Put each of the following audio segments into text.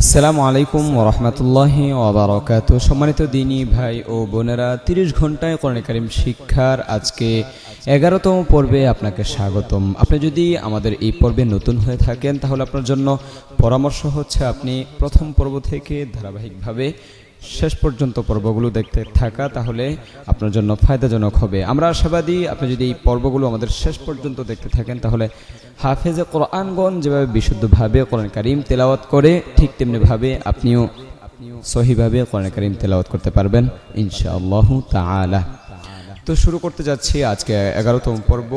আসসালামু আলাইকুম ওরহমতুল্লাহ ওবরাকাত সম্মানিত দিনী ভাই ও বোনেরা, তিরিশ ঘন্টায় কোরআন কারিম শিক্ষার আজকে এগারোতম পর্বে আপনাকে স্বাগতম। আপনি যদি আমাদের এই পর্বে নতুন হয়ে থাকেন, তাহলে আপনার জন্য পরামর্শ হচ্ছে আপনি প্রথম পর্ব থেকে ধারাবাহিকভাবে শেষ পর্যন্ত পর্বগুলো দেখতে থাকা, তাহলে আপনার জন্য ফায়দাজনক হবে। আমরা আশাবাদী, আপনি যদি এই পর্বগুলো আমাদের শেষ পর্যন্ত দেখতে থাকেন, তাহলে হাফেজে কোরআনগণ যেভাবে বিশুদ্ধভাবে কোরআন কারিম তেলাওয়াত করে, ঠিক তেমনিভাবে আপনিও সহিভাবে কোরআন কারিম তেলাওয়াত করতে পারবেন, ইনশাআল্লাহ তাআলা। তো শুরু করতে যাচ্ছি আজকে এগারোতম পর্ব।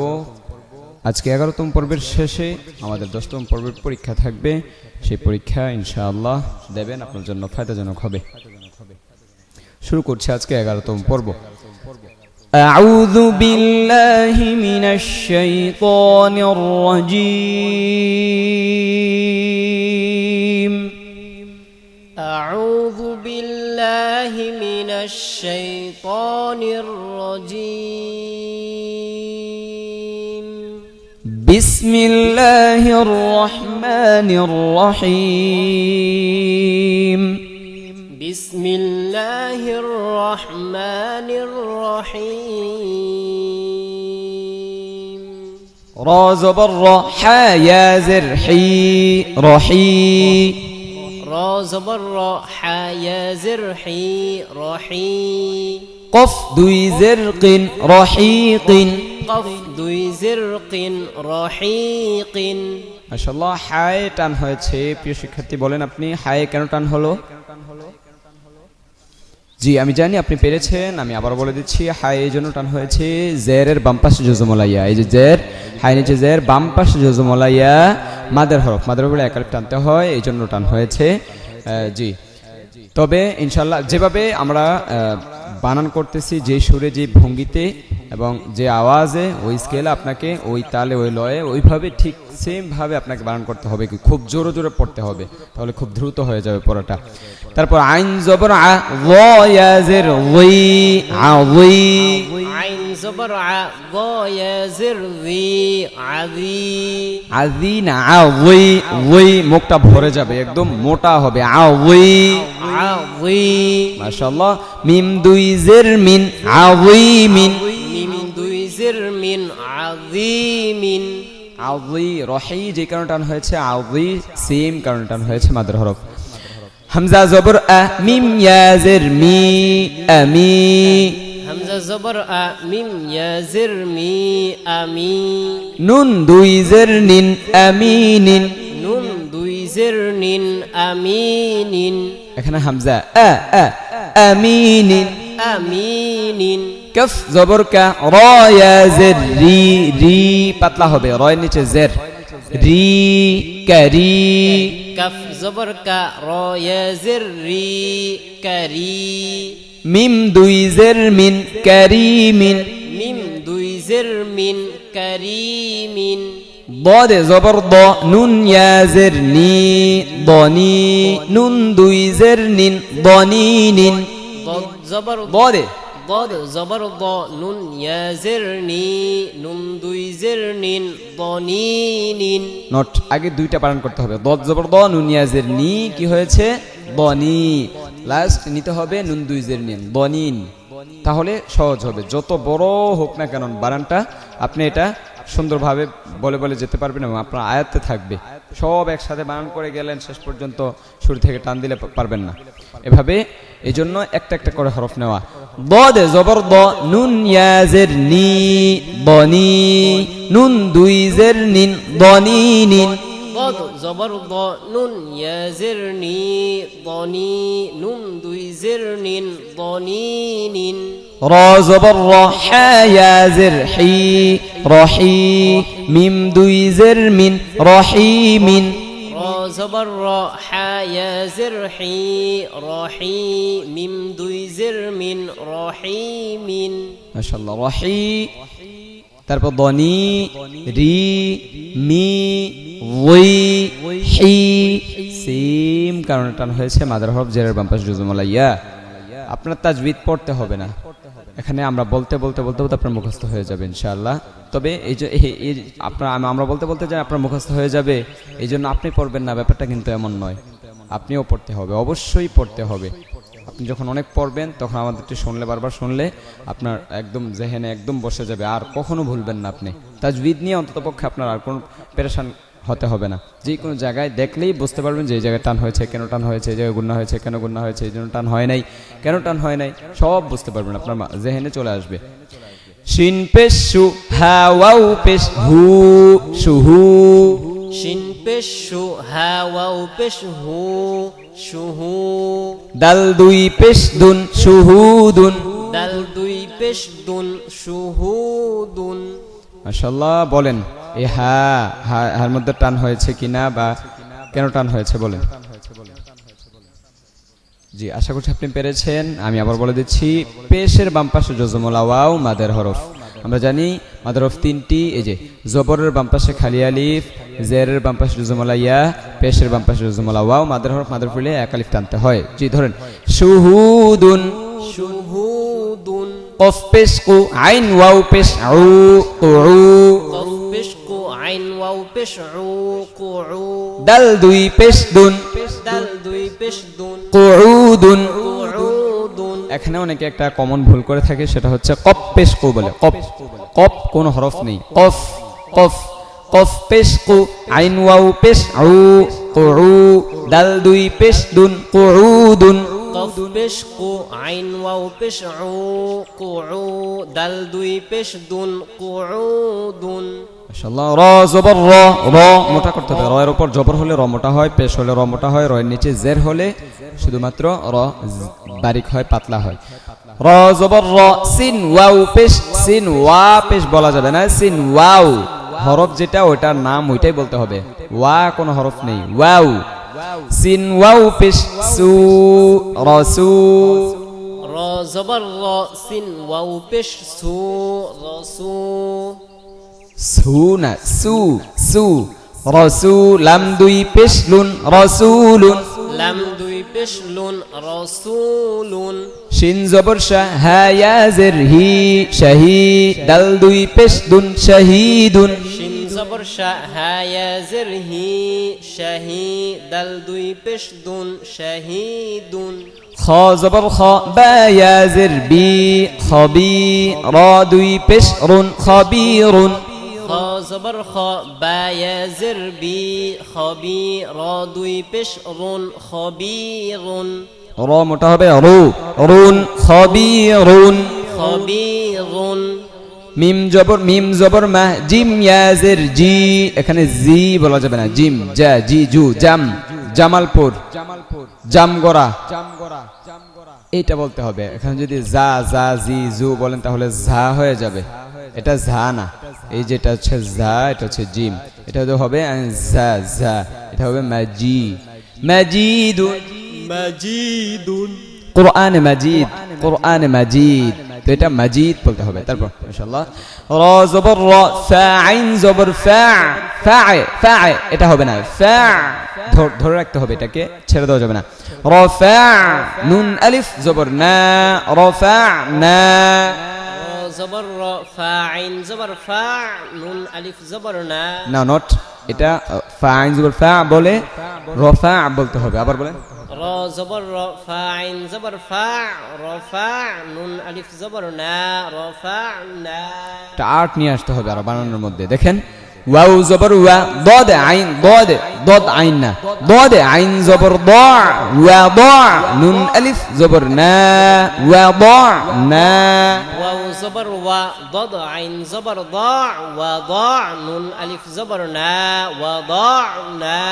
আজকে এগারোতম পর্বের শেষে আমাদের দশতম পর্বের পরীক্ষা থাকবে। সেই পরীক্ষা ইনশাআল্লাহ দেবেন, আপনার জন্য ফায়দাজনক হবে। শুরু করছি আজকে এগারোতম পর্ব أعوذ بالله من الشيطان الرجيم أعوذ بالله من الشيطان الرجيم بسم الله الرحمن الرحيم بسم الله الرحمن الرحيم را زبر را حا يا زرحي رحي را زبر را حا يا زرحي رحي قف দুই زرق رحيق قف দুই زرق رحيق মাশাআল্লাহ হায় টান হয়েছে প্রিয় শিক্ষার্থী বলেন আপনি হায় কেন টান হলো জি, আমি জানি আপনি পেরেছেন, আমি আবার বলে দিচ্ছি হাই এই জন্য টান হয়েছে, জেরের বাম পাশে জজমলাইয়া এই যে জের হাই নিচে জের, বাম পাশে জজমলাইয়া মাদের হরফ মাদের হরফ একালিপ টানতে হয়, এই জন্য টান হয়েছে জি। তবে ইনশাল্লাহ যেভাবে আমরা বানান করতেছি, যে সুরে, যে ভঙ্গিতে এবং যে আওয়াজে ওই স্কেলে আপনাকে ওই তালে ওই লয়ে ওইভাবে ঠিক সেমভাবে আপনাকে বারণ করতে হবে কি? খুব জোরে জোরে পড়তে হবে তাহলে খুব দ্রুত হয়ে যাবে পড়াটা। তারপর আইন জবর আজের ওই আই আইন জবর আজের ওই আদি আদি না আই ওই মুখটা ভরে যাবে একদম মোটা হবে আই আই মাশাআল্লাহ মিম দুই জের মিন আই মিন। জিরমিন আযীমিন। আযী রহি যে কারণে হয়েছে আযী সিম কারণে হয়েছে মাদার হরফ। হামজা জবর আ মিম ইয়া মি আমি হামজা জবর আ মিম ইয়া মি আমি নুন দুই জের নিন আমিনিন নুন। দুই জির নিন আমিনিন এখানে হামজা আ আ আমিনিন আমিনিন কফ জবর কা র ইয়া জের রি রি পাতলা হবে রয়ের নিচে জের রি কারি كف زبر كا را يا زر ري كري মিম দুই জের মিন কারিমিন ميم দুই زر من كريم ضاد زبر ض نون يا زرني ضني نون দুই জের নিন ضنين ضد زبر ضاد ضاد زبر ضا نون يا زرني نون দুই زر نين ضنين নট আগে দুইটা পালন করতে হবে দদ জবর দ নুন ইয়া জের নি কি হয়েছে বনি লাস্ট নিতে হবে নুন দুই জের নিন বনিন তাহলে সহজ হবে যত বড় হোক না কেন বানানটা আপনি এটা সুন্দরভাবে বলে বলে যেতে পারবেন এবং আপনার আয়াত্তে থাকবে সব একসাথে বানান করে গেলেন, শেষ পর্যন্ত শুরু থেকে টান দিলে পারবেন না। এভাবে এই জন্য একটা একটা করে হরফ নেওয়া। দে জবর দ নুন ইয়াজের নি বনি নুন দুই জের নিন বনি নিন। জবর দ নুন ইয়াজের নি বনি নুন দুই জের নিন বনি নিন। র জবর র মিম দুই জের মিন মিন। জবর র মিম দুই জের মিন মিন। তারপর দনি রি মি ওই হি সিম কারণে টান হয়েছে মাদার হরফ জেরের বাম্পাস জুজুমালাইয়া। আপনার তাজবিদ পড়তে হবে না। এখানে আমরা বলতে বলতে বলতে বলতে আপনার মুখস্থ হয়ে যাবে ইনশাআল্লাহ। তবে এই যে, এই- আপনার আমরা বলতে বলতে যে আপনার মুখস্থ হয়ে যাবে, এই জন্য আপনি পড়বেন না, ব্যাপারটা কিন্তু এমন নয়। আপনিও পড়তে হবে, অবশ্যই পড়তে হবে। আপনি যখন অনেক পড়বেন, তখন আমাদেরটি শুনলে, বারবার শুনলে আপনার একদম জেহেনে একদম বসে যাবে, আর কখনো ভুলবেন না আপনি। তাজবিদ নিয়ে অন্ততপক্ষে আপনার আর কোনো পেরেশান হতে হবে না। যে কোনো জায়গায় দেখলেই বুঝতে পারবেন যে এই জায়গায় টান হয়েছে কেন টান হয়েছে এই জায়গায় গুণা হয়েছে কেন গুণা হয়েছে এই জন্য টান হয় নাই কেন টান হয় নাই সব বুঝতে পারবেন আপনার মা- জেহেনে চলে আসবে। শিন পেশ সু হা পেশ হু সুহু শিন পেশ শু হা ওয়াও পেশ হু শুহু। দাল দুই পেশ দুন সুহুদুন দাল দুই পেশ দুন বলেন। এই হা হা হার মধ্যে টান হয়েছে কিনা বা কেন টান হয়েছে বলেন। জি আশা করছি আপনি পেরেছেন। আমি আবার বলে দিচ্ছি পেশের বাম পাশে জজমলা ওয়াও মাদের হরফ। আমরা জানি মাদের হরফ তিনটি এই যে জবরের বাম পাশে খালি আলিফ জেরের বাম পাশে জজমলা ইয়া পেশের বাম পাশে জজমলা ওয়াও মাদের হরফ মাদের ফুলে এক আলিফ টানতে হয়। জি ধরেন সুহুদুন শুহুদুন। কফ পেশ কু আইন ওয়াও পেশ আউ কু পেশ কুউ দাল দুই পেশ দুন। দাল দুই পেশ দুন কুউদুন। এখানে অনেকে একটা কমন ভুল করে থাকে, সেটা হচ্ছে কপ পেশ কু বলে। কপ কপ কোন হরফ নেই। কফ কফ কফ পেশ আইন ওয়াউ পেশ আউ। কুউ, দাল দুই পেশ দুন। কুউদুন। কফ পেশ কু, আইন ওয়াও পেশ উ কুউ, দাল দুই পেশ দুন। কুউদুন। র জবর, র র মোটা করতে হবে। র এর উপর জবর হলে র মোটা হয়, পেশ হলে র মোটা হয় র এর নিচে জের হলে শুধুমাত্র র বারিক হয়, পাতলা হয়। র জবর, র, সিন, ওয়াও, পেশ, সিন, ওয়া, পেশ বলা যাবে না। সিন, ওয়াও, হরফ যেটা, ওটার নাম ওইটাই বলতে হবে। ওয়া কোনো হরফ নেই। ওয়াও, সিন, ওয়াও, পেশ, সু রসু র জবর, র, সিন, ওয়াও, পেশ, সু রসু সু না সু সু। রসু লাম দুই পেশ লুন রসুলুন। লাম দুই পেশ লুন রসুলুন। শিন জবর শাহ হায়াজের হি দাল দুই পেশ দুন শাহিদুন। শিন জবর শাহ হায়া জের হি দাল দুই পেশ দুন শাহিদুন। খ জবর খ বায়াজের বি খবি র দুই পেশ রুন খবিরুন খ জবর খ বায়া জের বি খবি র দুই পেশ রুন খবিরুন র মোটা হবে রু রুন খবিরুন খবিরুন মিম জবর মিম জবর মা জিম ইয়াজের জি এখানে জি বলা যাবে না। জিম জা জি জু জাম জামালপুর জামালপুর জামগড়া এইটা বলতে হবে। এখানে যদি জা জা জি জু বলেন তাহলে ঝা হয়ে যাবে। এটা ঝা না এই যেটা হচ্ছে ঝা এটা হচ্ছে জিম। এটা তো হবে ঝা ঝা। এটা হবে মাজি মাজিদুন। মাজিদুন। কোরআন মাজিদ কোরআন মাজিদ। তো এটা মাজিদ বলতে হবে। তারপর ইনশাআল্লাহ র জবর র ফা আইন জবর ফা ফা ফা এটা হবে না। ফা ধরে রাখতে হবে এটাকে। ছেড়ে দেওয়া যাবে না। র ফা নুন আলিফ জবর না। র ফা না। জবর ফা আইন জবর ফা নুন আলিফ জবর না। না নট এটা ফা আইন জবর ফা বলে রফা বলতে হবে আবার বলেন র জবর র ফা আইন জবর ফা রফা নুন আলিফ জবর না রফা না। আর্ট নিয়ে আসতে হবে আর বানানোর মধ্যে। দেখেন واو زبر و ضاد عين ضاد ضاد عين. ضاد عين زبر ضاع وضاع نون ألف زبر نا وضاع نا. واو زبر و ضاد عين زبر ضاع وضاع نون ألف زبر نا وضاع نا.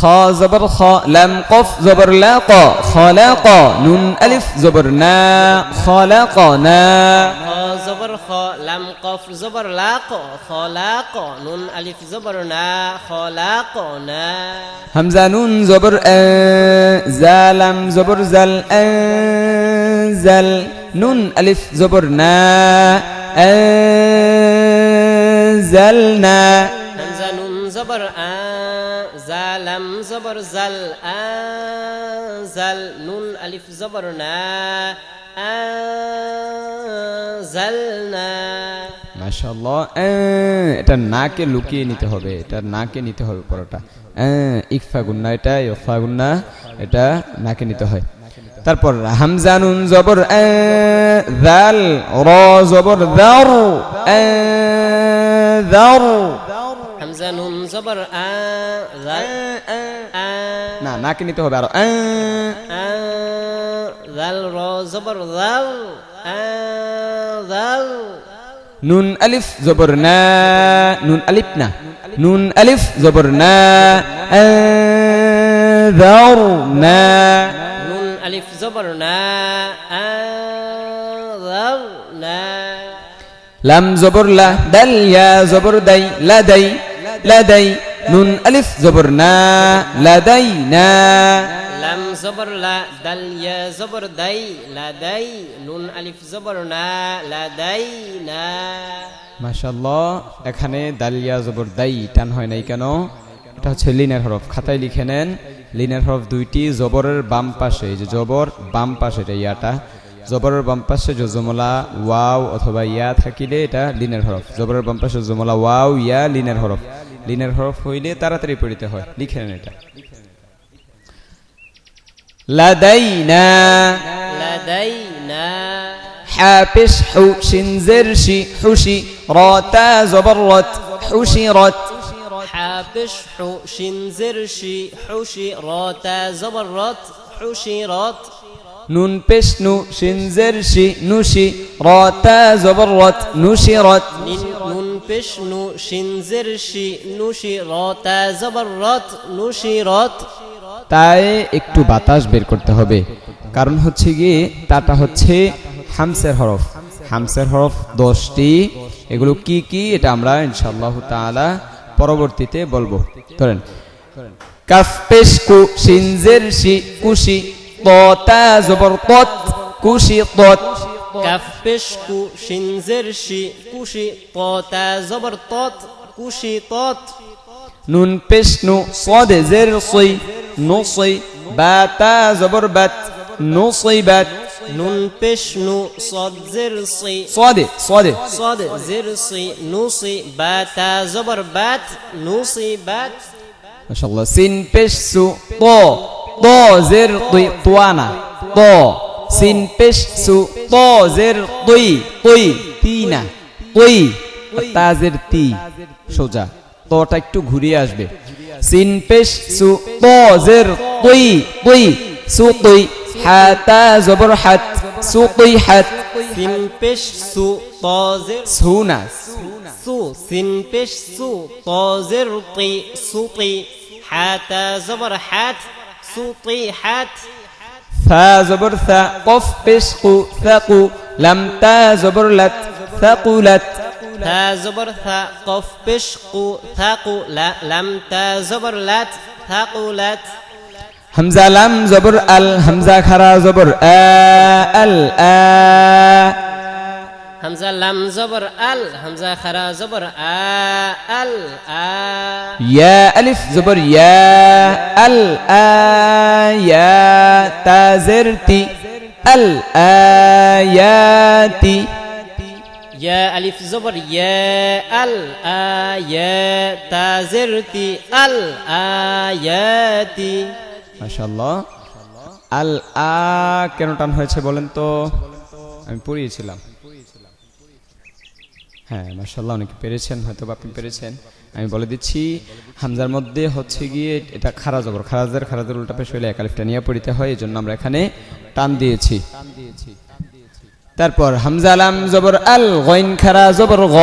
خا زبر خا لم قف زبر لاقا خلاقا نون ألف زبر نا خلاقا نا. خا জবর খ লাম কফ জবর খলাক নুন আলিফ জবর না না। হামজা নুন জবর আ জা লাম জবর জাল জাল। নুন আলিফ জবর না আনজালনা হামজা নুন জবর আ জালাম জবর জাল আ জাল। নুন আলিফ জবর না মাশাল্লাহ এটা নাকে লুকিয়ে নিতে হবে এটা নাকে নিতে হবে পরোটা। ইকফা গুন্না এটা ইফাগুন্না এটা নাকে নিতে হয়। তারপর হামজানুন জবর জাল র জবর দার দার। হামজানুন জবর আ না নাকে নিতে হবে আরও আ জাল র জবর জাল আ জাল নুন আলিফ জবর না নুন আলিফ না নুন আলিফ জবর না এ, দার না নুন আলিফ জবর না আ জাল না লাম জবর লা দাল ইয়া লাম জবর লা দাল ইয়া জবর দাই লা দাই নুন আলিফ জবর না লা দাই না মাশাআল্লাহ, এখানে দালিয়া জবর দাই টান হয় নাই কেন? এটা হচ্ছে লিনের হরফ। খাতায় লিখে নেন। লিনের হরফ দুইটি, জবরের বাম পাশে যে জবর, বাম পাশে এটা ইয়াটা। জবরের বাম পাশে জজমলা ওয়াও অথবা ইয়া থাকিলে এটা লিনের হরফ। জবরের বাম পাশে জমলা ওয়াও, ইয়া লিনের হরফ। লিনের হরফ হইলে তাড়াতাড়ি পড়িতে হয়। লিখে নেন এটা। لدينا. لدينا. حابس حشنزرش حوشي راتا زبرت حشرت حابش حشنزرش حوشي راتا زبرت حشرت نون بشنو نو شنزرش نوشي راتا زبرت نشرت نون بشنو نو شنزرش نوشي راتا زبرت نشرت তাই একটু বাতাস বের করতে হবে। কারণ হচ্ছে গিয়ে তাটা হচ্ছে হামসের হরফ। হামসের হরফ দশটি। এগুলো কি কি? এটা আমরা ইনশাল্লাহ তালা পরবর্তীতে বলব। ধরেন কুশি ততা। নুন পেশ নু সদে জের সই নো সই বা তা জবর বাত নো সই বাত। নুন পেশ নু সদ জের সই সদে সদে। সদে জের সই নো সই বা তা জবর বাত নো সই বাত। মাশাআল্লাহ সিন পেশ সু ত ত জের তুই তোয়ানা ত। সিন পেশ সু ত জের তুই তুই তিনা তুই তাজের তি সোজা। তোটা একটু ঘুরিয়ে আসবে সিন পেশ সু তো জের তুই তুই সু তুই হাতা জবর হাত সু তুই হাত سين بش سو طازر সুনা سو سين بش سو طازر طي سوطي حاتا زبر حات سوطي حات ফা জবর থা কফ পেশ কু থাকু লাম তা জবর লাত থাকুলাত ثا زبر ثا قف بشقو ثاقو لا. لم تا زبر لات ثاقو لات. همزة لم زبر ال. همزة خرا زبر ال همزة لم زبر ال. همزة خرا زبر ال يا ألف زبر يا ال آ. يا تازرتي الآيات Ya alif zobar ya al ayata zirti al ayati মাশাআল্লাহ। আল আ কেন টান হয়েছে বলেন তো? আমি পড়িয়েছিলাম। হ্যাঁ মাশাআল্লাহ, অনেকে পেরেছেন হয়তো বা আপনি পেরেছেন। আমি বলে দিচ্ছি, হামজার মধ্যে হচ্ছে গিয়ে এটা খারা জবর, খারাজের খারাজের উল্টা পেশ হইলে একালিফটা নিয়ে পড়িতে হয় এই জন্য আমরা এখানে টান দিয়েছি টান দিয়েছি। তারপর হামজালাম জবর আল গইন খারা জবর গ,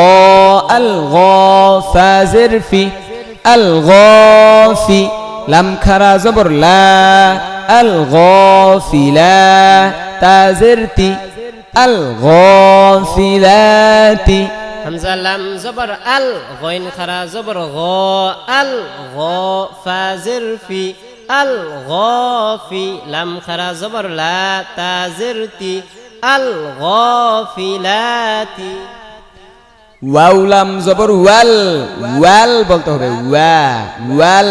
আল গ, ফাজের ফি, আল গ, ফি লাম খারা জবর লা, আল গ তাজের তি, আল গ ফিলাতি হামজা লাম জবর আল গইন খারা জবর গ, আল গ, ফাজের ফি, আল গ, ফি লাম খারা জবর লা, তাজের তি। الغافلات ওয়াউলাম জবর ওয়াল ওয়াল বলতে হবে ওয়া ওয়াল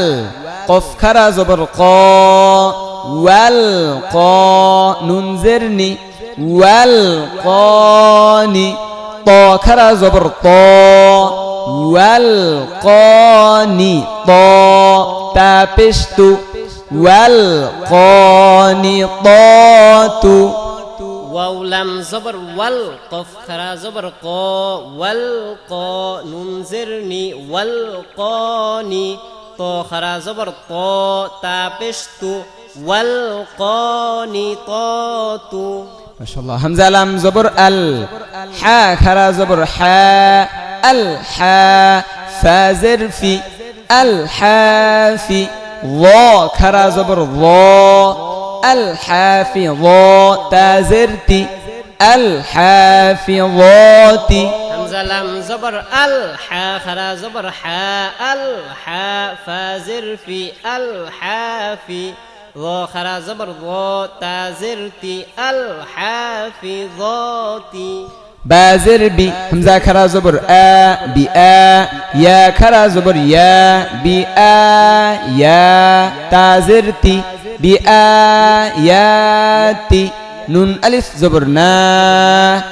কফ খারা জবর ক ওয়াল ক নুন জেরনি ওয়াল কনি ত খারা জবর ত ওয়াল কনি ত তা পেশ তু ওয়াল কনি ত তু ওয়াও লাম জবর ওয়াল কফ খারা জবর ক ওয়াল ক নুন জেরনি ওয়াল কনি ত খারা জবর ত তা পেশ তু ওয়াল কনি ত তু মাশাআল্লাহ হামজা লাম জবর আল হা খারা জবর হা আল হা ফাজের ফি আল হাফি ল খারা জবর ল আল হাফি ল তাজের তি আল হাফি তি হামজা লাম জবর আল হা بازر بي همزة كرا زبر آ بي آ يا كرا زبر يا بي آ يا تازرتي بي آ يا تي نون ألف زبر نا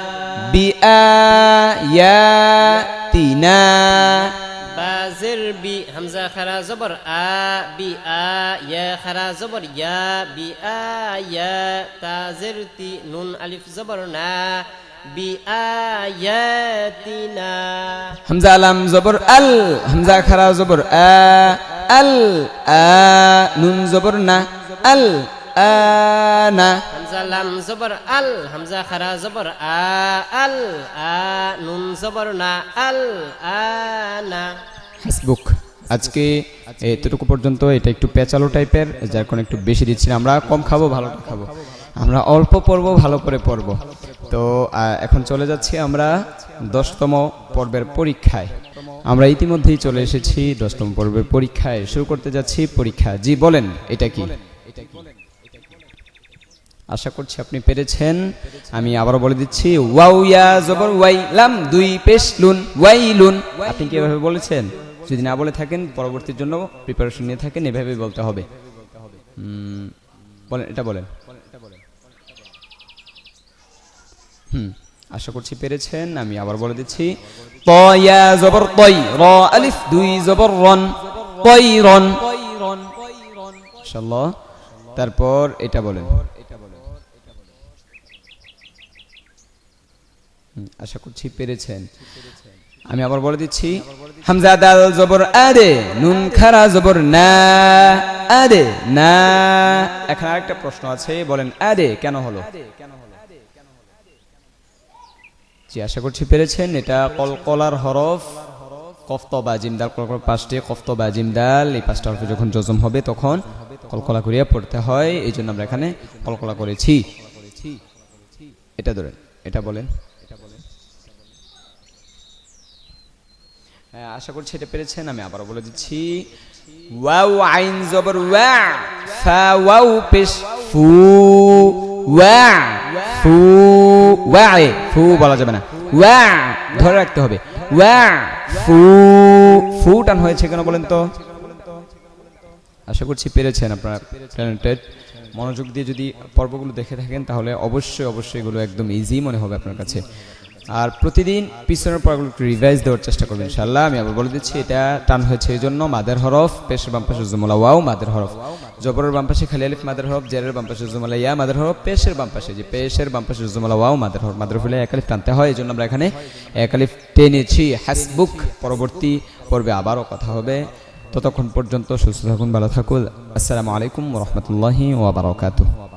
بي آ يا تي نا. بازر بي همزة خرا زبر آ بي آ يا خرا زبر يا بي آ يا تازرتي نون ألف زبر نا. আল নুন জবর না আল আ না। আজকে এতটুকু পর্যন্ত এটা একটু পেঁচালো টাইপের যার কোন একটু বেশি দিচ্ছি আমরা কম খাব ভালো খাব। আমরা অল্প পর্ব, ভালো করে পড়ব। তো এখন চলে যাচ্ছি আমরা দশতম পর্বের পরীক্ষায়। আমরা ইতিমধ্যেই চলে এসেছি দশতম পর্বের পরীক্ষায়। শুরু করতে যাচ্ছি পরীক্ষা। জি, বলেন, এটা কি? আশা করছি আপনি পেরেছেন। আমি আবারও বলে দিচ্ছি ওয়াউ ইয়া জবর, ওয়াই লাম, দুই লুন, ওয়াই লুন। আপনি কি এভাবে বলেছেন? যদি না বলে থাকেন, পরবর্তীর জন্য প্রিপারেশন নিয়ে থাকেন এভাবে বলতে হবে। বলেন, এটা বলেন। হুম আশা করছি পেরেছেন আমি আবার বলে দিচ্ছি। ত ইয়া জবর র আলিফ দুই জবর রন ইনশাআল্লাহ তারপর এটা বলেন। আশা করছি পেরেছেন। আমি আবার বলে দিচ্ছি হামজা দাল জবর আদে নুন খারা জবর না আদে না। এখানে আরেকটা প্রশ্ন আছে বলেন আদে কেন হলো? জি আশা করছি পেরেছেন। এটা কলকলার হরফ কফত বা জিমদাল কলকলার পাঁচটি কফত বা জিমদাল এই পাঁচটা হরফে যখন যজম হবে তখন কলকলা করিয়া পড়তে হয়। এই জন্য আমরা এখানে কলকলা করেছি। এটা ধরেন এটা বলেন। হ্যাঁ, আশা করছি এটা পেরেছেন আমি আবারও বলে দিচ্ছি। ওয়াও আইন জবর ওয়া ফা ওয়াও পেশ ফু ওয়া ফু ওয়া এ, ফু বলা যাবে না। ওয়া ধরে রাখতে হবে। ওয়া ফু ফু টান হয়েছে কেন বলেন তো? আশা করছি পেরেছেন আপনারা। মনোযোগ দিয়ে যদি পর্বগুলো দেখে থাকেন তাহলে অবশ্যই অবশ্যই এগুলো একদম ইজি মনে হবে আপনার কাছে। আর প্রতিদিন পিছনের পর্বগুলো একটু রিভাইজ দেওয়ার চেষ্টা করবেন ইনশাল্লাহ আমি আবার বলে দিচ্ছি, এটা টান হয়েছে এই জন্য মাদের হরফ, পেশের বাম পাশে জুমলা ওয়াও, মাদের হরফ। জবরের বাম পাশে খালি আলিফ, মাদের হরফ, জেরের বাম পাশে জুমলা ইয়া, মাদের হরফ, পেশের বাম পাশে যে পেশের বাম পাশে জুমলা ওয়াও, মাদের হরফ। মাদের হলে এক আলিফ টানতে হয় এই জন্য আমরা এখানে এক আলিফ টেনেছি। হাসবুক, পরবর্তী পর্বে আবারও কথা হবে। ততক্ষণ পর্যন্ত সুস্থ থাকুন, ভালো থাকুন। আসসালামু আলাইকুম রহমতুল্লাহি ওয়াবারাকাতুহ